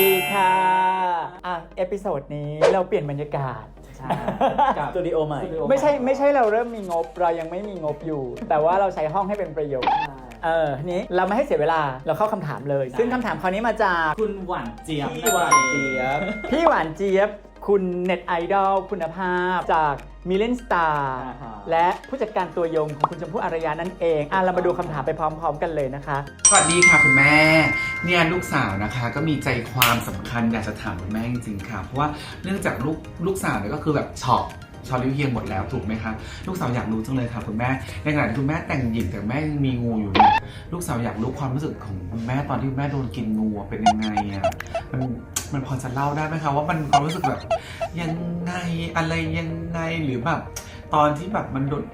ดีค่ะ อะ เอพิโซดนี้เราเปลี่ยนบรรยากาศใช่กับสตูดิโอใหม่ไม่ใช่ไม่ใช่เราเริ่มมีงบ เรายังไม่มีงบอยู่ แต่ว่าเราใช้ห้องให้เป็นประโยชน์ เออ นี้เราไม่ให้เสียเวลา เราเข้าคำถามเลย ซึ่งคำถามคราวนี้มาจาก คุณหวานเจี๊ยบพี่หวานเจี๊ยบ พี่หวานเจี๊ยบ คุณเน็ตไอดอลคุณภาพจากมิเลนสตาร์อ่าฮะ และผู้จัดการตัวยงของคุณชมพู่อารยานั่นเองอะเรามาดูคำถามไปพร้อม ๆ กันเลยนะคะ สวัสดีค่ะคุณแม่ เนี่ยลูกสาวนะคะ ก็มีใจความสำคัญอยากจะถามคุณแม่จริงๆค่ะ เพราะว่าเนื่องจากลูกลูกสาวเนี่ยก็คือแบบช็อก ช็อกริ้วเฮียงหมดแล้วถูกไหมคะลูกสาวอยากรู้จังเลยค่ะคุณแม่ในขณะที่คุณแม่แต่งหญิงแต่แม่ยังมีงูอยู่เนี่ยลูกสาวอยากรู้ความรู้สึกของคุณแม่ตอนที่คุณแม่โดนกินงูเป็นยังไงอะมันมันพอจะเล่าได้ไหมคะว่ามันความรู้สึกแบบยังไงอะไรยังไงหรือแบบตอนที่แบบมันโดน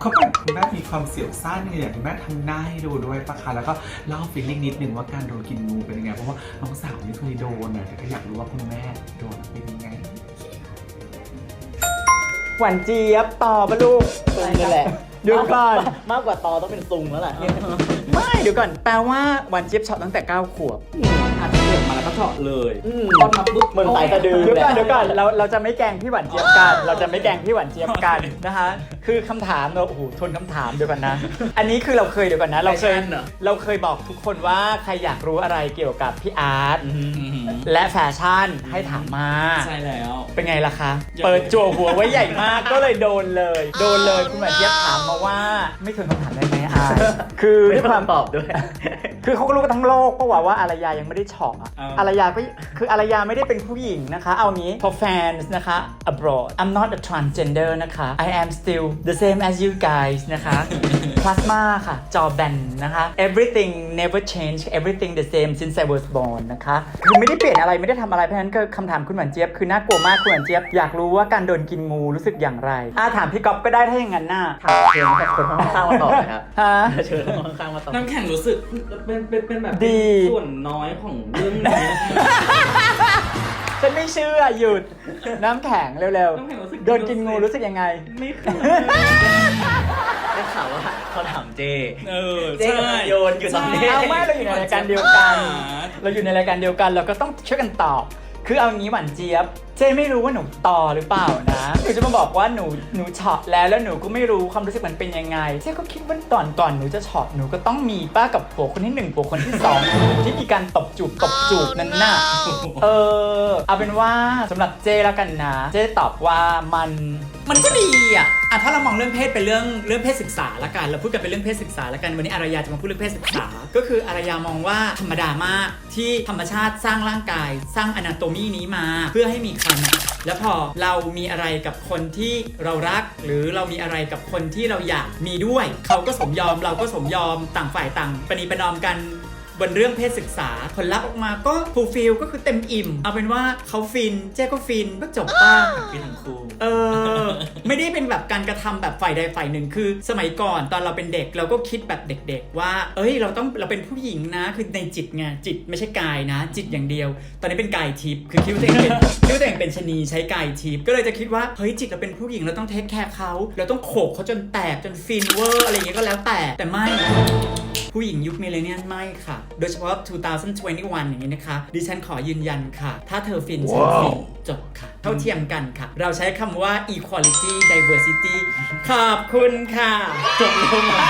เขาแบบคุณแม่มีความเสียวซ่านเนี่ยอยากให้คุณแม่ทำหน้าให้ดูด้วยปะคะแล้วก็เล่าฟีลลิ่งนิดนึงว่าการโดนกินงูเป็นยังไงเพราะว่าน้องสาวไม่เคยโดนนะแต่ก็อยากรู้ว่าคุณแม่โดนเป็นยังไง หวานเจี๊ยบตอบปะลูกซุงนี่แหละเดี๋ยวก่อน มากกว่าตอต้องเป็นซุงแล้วแหละ ไม่เดี๋ยวก่อน แปลว่าหวานเจี๊ยบช็อตตั้งแต่ 9 ขวบอัดเสียงมาแล้วก็ เฉาะเลยอืม ตอนมาปุ๊บเหมือนสายสะดือ เดี๋ยวก่อนแหละเดี๋ยวก่อนเราเราจะไม่แกล้งพี่หวานเจี๊ยบกัน เราจะไม่แกล้งพี่หวานเจี๊ยบกันนะคะคือคำถามเราโอ้โหทวนคำถามเดี๋ยวก่อนนะ อันนี้คือเราเคยเดี๋ยวก่อนนะ เราเคยแฟชั่นเหรอ เราเคยบอกทุกคนว่าใครอยากรู้อะไรเกี่ยวกับพี่อาร์ตอืมและแฟชั่นให้ถามมา ใช่แล้ว เป็นไงล่ะคะ อยากเปิดจั่วหัวไว้ใหญ่มากก็เลยโดนเลย โดนเลยคุณหมอเจี๊ยบถามมาว่า ไม่ทวนคำถามได้ไหม อายคือไม่ด้วยความตอบด้วย คือเขาก็รู้กันทั้งโลกก็ว่าว่าอารยายังไม่ได้เฉอกอะอ่าอารยาก็คืออารยาไม่ได้เป็นผู้หญิงนะคะ เอางี้ for fans นะคะ abroad I'm not a transgender นะคะ I am still the same as you guys นะคะ plasma ค่ะ จอแบนนะคะ everything never change everything the same since I was born นะคะ คือไม่ได้เปลี่ยนอะไรไม่ได้ทำอะไร เพราะฉะนั้นก็คำถามคุณหวานเจี๊ยบคือน่ากลัวมากคุณหวานเจี๊ยบอยากรู้ว่าการโดนกินงูรู้สึกอย่างไรอ่าถามพี่ก๊อฟก็ได้ถ้าอย่างนั้นน่ะถามเชิญกับคนข้างๆมาตอบนะครับ ฮะเชิญคนข้างๆมาตอบน้ำแข็งรู้สึกเป็นเป็นเป็นแบบดีส่วนน้อยของเรื่องนี้ฉันไม่เชื่อหยุด น้ำแข็งเร็วน้ำแข็งรู้สึกๆ โดนกินงูรู้สึกยังไง ไม่เคยได้ข่าวว่าเขาถามเจ เออเจ๊ใช่โยนอยู่ตอนนี้ เอาไม่เราอยู่ในรายการเดียวกัน เราอยู่ในรายการเดียวกันเราก็ต้องช่วยกันตอบ คือเอางี้หวานเจี๊ยบ เจ๊ไม่รู้ว่าหนูต่อหรือเปล่านะ หนูจะมาบอกว่าหนูหนูเฉาะแล้วแล้วหนูก็ไม่รู้ความรู้สึกมันเป็นยังไง เจ๊ก็คิดว่าก่อนก่อนหนูจะเฉาะหนูก็ต้องมีป้ากับผัวคนที่หนึ่งผัวคนที่สองที่มีการตบจูบตบจูบนั่นน่ะ เออ เอาเป็นว่าสำหรับเจ้แล้วกันนะ เจ้ตอบว่ามัน มันก็ดีอะ อะถ้าเรามองเรื่องเพศเป็นเรื่องเรื่องเพศศึกษาละกันเราพูดกันเป็นเรื่องเพศศึกษาละกันวันนี้อารยาจะมาพูดเรื่องเพศศึกษา ก็คืออารยามองว่าธรรมดามากที่ธรรมชาติสร้างร่างกาย สร้างอนาโตมีนี้มาเพื่อให้มีคันแล้วพอเรามีอะไรกับคนที่เรารัก หรือเรามีอะไรกับคนที่เราอยากมีด้วย เขาก็สมยอมเราก็สมยอมต่างฝ่ายต่างประนีประนอมกัน บนเรื่องเพศศึกษาผลลัพธ์ออกมาก็ฟูลฟิลก็คือเต็มอิ่ม เอาเป็นว่าเขาฟินเจ๊ก็ฟินก็จบป้าพี่ทั้งคู่เออ ไม่ได้เป็นแบบการกระทำแบบฝ่ายใดฝ่ายหนึ่งคือ สมัยก่อนตอนเราเป็นเด็กเราก็คิดแบบเด็ก ๆ ว่า เอ้ย เราต้องเราเป็นผู้หญิงนะคือในจิตไงจิตไม่ใช่กายนะ จิตอย่างเดียว ตอนนี้เป็นกายทิพย์คือคิดว่าตัวเองเป็นคิดว่าตัวเองเป็นชะนีใช้กายทิพย์ก็เลยจะคิดว่าเฮ้ยจิตเราเป็นผู้หญิงเราต้องเทคแคร์เขาเราต้องโขกเขาจนแตกจนฟินเวอร์อะไรอย่างเงี้ยก็แล้วแต่แต่ไม่ผู้หญิงยุคมิเลเนียนไม่ค่ะโดยเฉพาะ 2021 อย่างนี้นะคะ ดิฉันขอยืนยันค่ะ ถ้าเธอฟินฉันฟินจบค่ะ เท่าเทียมกันค่ะ เราใช้คำว่า equality diversity ขอบคุณค่ะ จบลงมา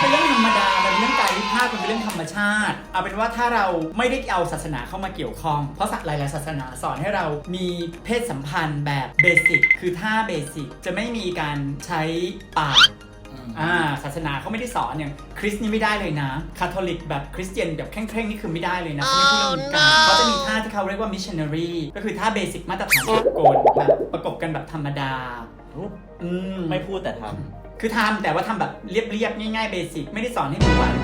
เป็นเรื่องธรรมดามันเป็นเรื่องกายวิภาคมันเป็นเรื่องธรรมชาติ เอาเป็นว่าถ้าเราไม่ได้เอาศาสนาเข้ามาเกี่ยวข้อง เพราะหลายๆศาสนาสอนให้เรามีเพศสัมพันธ์แบบเบสิกคือท่าเบสิกจะไม่มีการใช้ปาก อ่าศาสนาเขาไม่ได้สอนอย่างคริสต์นี่ไม่ได้เลยนะคาทอลิกแบบคริสเตียนแบบเคร่งๆนี่คือไม่ได้เลยนะเขาไม่พูดเรื่องนี้กันเขาจะมีท่าที่เขาเรียกว่ามิชชันนารีก็คือท่าเบสิกมาตรฐานสากลแบบประกบกันแบบธรรมดาอืมไม่พูดแต่ทคือทำแต่ว่าทำแบบเรียบๆง่ายๆเบสิกไม่ได้สอนให้มือหวาน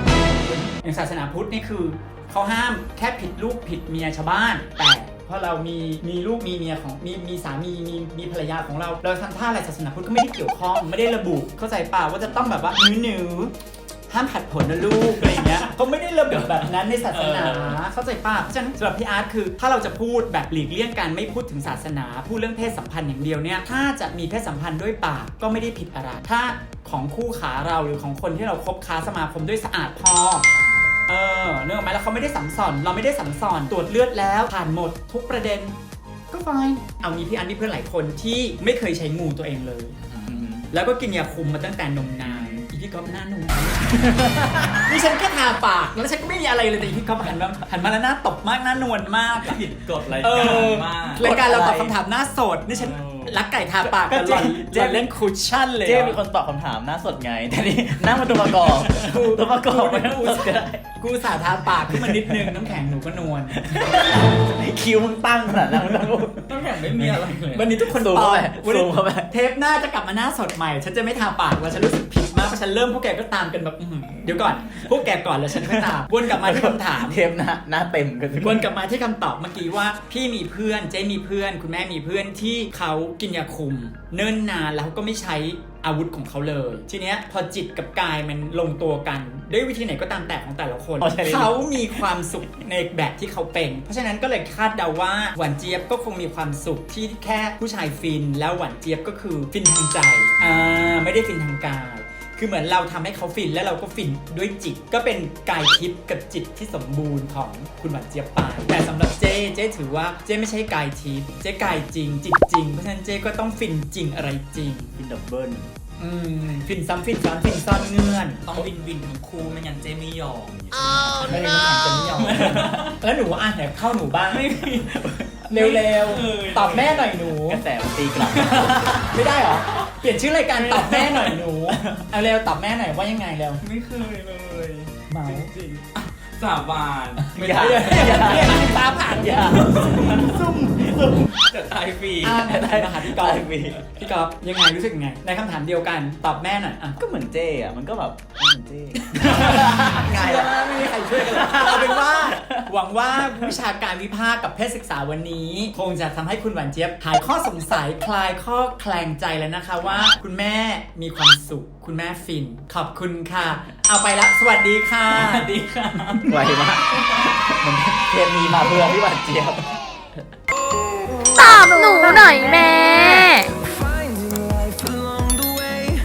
อย่างศาสนาพุทธนี่คือเขาห้ามแค่ผิดลูกผิดเมียชาวบ้านแต่ เพราะเรามีมีลูกมีเมียของมีมีสามีมีมีภรรยาของเรา เราทำท่าอะไรศาสนาพุทธก็ไม่ได้เกี่ยวข้องไม่ได้ระบุเข้าใจเปล่าว่าจะต้องแบบว่าหนูหนูๆห้ามผัดผลนะลูกอะไรอย่างเงี้ยเขาไม่ได้ระบุแบบนั้นในศาสนา เข้าใจป่ะเพราะฉะนั้นสำหรับพี่อาร์ตคือ ถ้าเราจะพูดแบบหลีกเลี่ยงการไม่พูดถึงศาสนา พูดเรื่องเพศสัมพันธ์อย่างเดียวเนี่ย ถ้าจะมีเพศสัมพันธ์ด้วยปากก็ไม่ได้ผิดอะไร ถ้าของคู่ขาเราหรือของคนที่เราคบค้าสมาคมด้วยสะอาดพอ เออเนื่องไหมแล้วเขาไม่ได้สัมสอน เราไม่ได้สัมสอนตรวจเลือดแล้ว ผ่านหมดทุกประเด็น ก็ฟายเอางี้พี่อันมีเพื่อนหลายคนที่ไม่เคยใช้งูตัวเองเลย แล้วก็กินยาคุมมาตั้งแต่นมนานอีพี่ก๊อฟหน้าหนุ่มนี่ฉันแค่ทาปากแล้วฉันก็ไม่มีอะไรเลยแต่อีพี่ก๊อฟหันมาหันมาแล้วหน้าตบมากหน้านวลมากอะผิดกฎรายเอการอมากรายการเราตอบคำถามหน้าสดนี่ฉันเออ รักไก่ทาปากก็กับเจ๊หล่อนเจ๊หล่อนเล่นคุชชั่นเลยเจ๊อะมีคนตอบคำถามหน้าสดไง แต่นี่หน้ามันตัวประกอบตัวประกอบมันต้องสดก็ได้กูสาทาปากขึ้นมานิดนึงน้ำแข็งหนูก็นวลคิวมึงตั้งขนาดนั้นมึงต้องพูดต้องแข่งไม่มีอะไรเลยวันนี้ทุกคนซูมปลอเข้ามไปวันนี้ซูมเข้าไปเทปหน้าจะกลับมาหน้าสดใหม่ ฉันจะไม่ทาปากแล้วฉันรู้สึกผิดมากเพราะฉันเริ่มพวกแกก็ตามกันแบบอื้อหือ เดี๋ยวก่อน พวกแกก่อนแล้วฉันค่อยตามวนกลับมาที่คำถาม เทปหน้าหน้าเต็มกันทุกควนน กลับมาที่คำตอบเมื่อกี้ว่า พี่มีเพื่อนเจ๊มีเพื่อน คุณแม่มีเพื่อนที่เขากินยาคุม เนิ่นนานแล้วก็ไม่ใช้อาวุธของเขาเลย ทีเนี้ยพอจิตกับกายมันลงตัวกัน ด้วยวิธีไหนก็ตามแต่ของแต่ละคนอ๋อใช่เขามีความสุขในแบบที่เขาเป็น เพราะฉะนั้นก็เลยคาดเดาว่าหวานเจี๊ยบก็คงมีความสุขที่แค่ผู้ชายฟิน แล้วหวานเจี๊ยบก็คือฟินทางใจอ่าไม่ได้ฟินทางกาย คือเหมือนเราทำให้เขาฟินแล้วเราก็ฟินด้วยจิต ก็เป็นกายทิพย์กับจิตที่สมบูรณ์ของคุณหวานเจี๊ยบไปแต่สำหรับเจ้เจ้ถือว่าเจ้ไม่ใช่กายทิพย์เจ้กายจริง จิตจริง เพราะฉะนั้นเจ้ก็ต้องฟินจริงอะไรจริงกินดับเบิ้ลอืมฟินซ้ำฟินซ้อนฟินซ่อนเงื่อนต้องวินวินทั้งคู่ไม่งั้นเจไม่ยอมไม่ได้น้ำแข็งจะไม่ยอมแล้วหนูอ่านไหนเข้าหนูบ้างเร็วเออๆตอบแม่หน่อยหนูกระแสมันตีกลับ ไม่ได้เหรอ เปลี่ยนชื่อรายการตอบแม่หน่อยหนูเอาเร็วตอบแม่หน่อยว่ายังไงเร็วไม่เคยเลยเมาจริงๆอะสาบานไม่อย่าได้เดี๋ยวเดี๋ยวเดี๋ยวตาผ่านอย่าซุ่มซุ่มแต่ตายฟรีอ่าได้มาหาพี่กอล์ฟตายฟรีพี่กอล์ฟยังไงรู้สึกยังไง ในคำถามเดียวกันตอบแม่หน่อยอะก็เหมือนเจ้อะมันก็แบบเหมือนเจ้ง่ายเชื่อละว่าไม่มีใครช่วยกันเลยเอาเป็นว่า หวังว่าวิชาการวิพากษ์กับเพศศึกษาวันนี้ คงจะทำให้คุณหวานเจี๊ยบหายข้อสงสัยคลายข้อแคลงใจแล้วนะคะว่า คุณแม่มีความสุข คุณแม่ฟิน ขอบคุณค่ะ เอาไปละสวัสดีค่ะสวัสดีค่ะไวมากเหมันเทปมีมาเพื่อพี่หวานเจี๊ยบตอบหนูหน่อยแม่